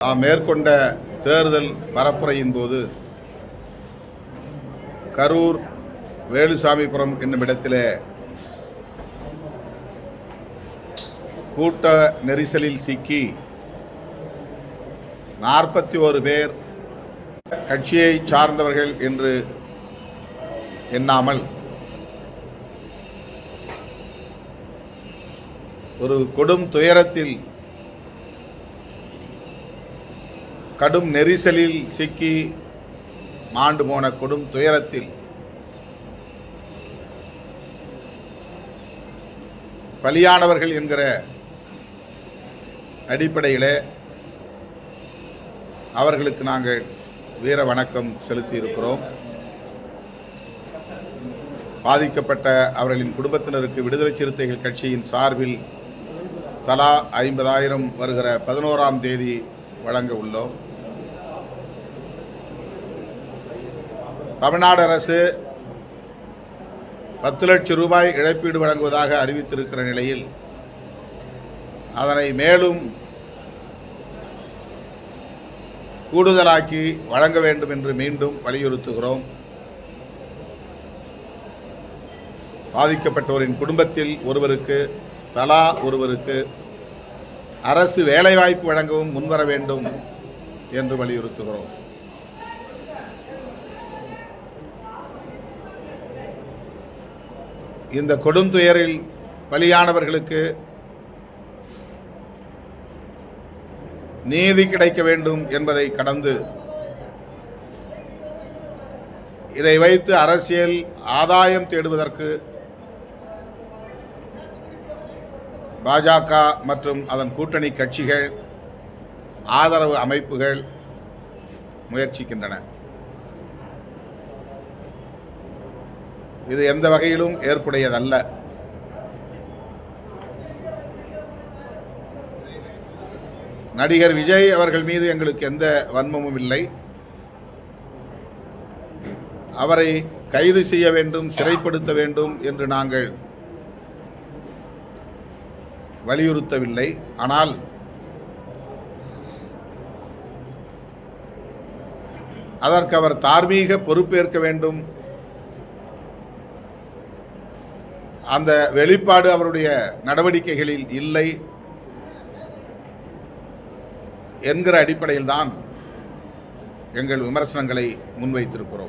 நாம் மேற்கொண்ட தேர்தல் பரப்புரையின் போது கரூர் வேலுசாமிபுரம் என்னும் இடத்திலே கூட்ட நெரிசலில் சிக்கி நாற்பத்தி ஒரு பேர் கட்சியை சார்ந்தவர்கள் என்று எண்ணாமல் ஒரு கொடும் துயரத்தில் கடும் நெரிசலில் சிக்கி மாண்டு போன கொடும் துயரத்தில் பலியானவர்கள் என்கிற அடிப்படையில் அவர்களுக்கு நாங்கள் வீர வணக்கம் செலுத்தி இருக்கிறோம் பாதிக்கப்பட்ட அவர்களின் குடும்பத்தினருக்கு விடுதலை சிறுத்தைகள் கட்சியின் சார்பில் தலா ஐம்பதாயிரம் வருகிற பதினோராம் தேதி வழங்க உள்ளோம். தமிழ்நாடு அரசு பத்து லட்சம் ரூபாய் இழப்பீடு வழங்குவதாக அறிவித்திருக்கிற நிலையில் அதனை மேலும் கூடுதலாக்கி வழங்க வேண்டும் என்று மீண்டும் வலியுறுத்துகிறோம். பாதிக்கப்பட்டோரின் குடும்பத்தில் ஒருவருக்கு தலா ஒருவருக்கு அரசு வேலைவாய்ப்பு வழங்கவும் முன்வர வேண்டும் என்று வலியுறுத்துகிறோம். இந்த கொடுந்துயரில் பலியானவர்களுக்கு நீதி கிடைக்க வேண்டும் என்பதை கடந்து இதை வைத்து அரசியல் ஆதாயம் தேடுவதற்கு பாஜக மற்றும் அதன் கூட்டணி கட்சிகள் ஆதரவு அமைப்புகள் முயற்சிக்கின்றன. இது எந்த வகையிலும் ஏற்புடையதல்ல. நடிகர் விஜய் அவர்கள் மீது எங்களுக்கு எந்த வன்மமும் இல்லை. அவரை கைது செய்ய வேண்டும் சிறைப்படுத்த வேண்டும் என்று நாங்கள் வலியுறுத்தவில்லை. ஆனால் அதற்கு அவர் தார்மீக பொறுப்பேற்க வேண்டும் அந்த வெளிப்பாடு அவருடைய நடவடிக்கைகளில் இல்லை என்கிற அடிப்படையில் தான் எங்கள் விமர்சனங்களை முன்வைத்திருக்கிறோம்.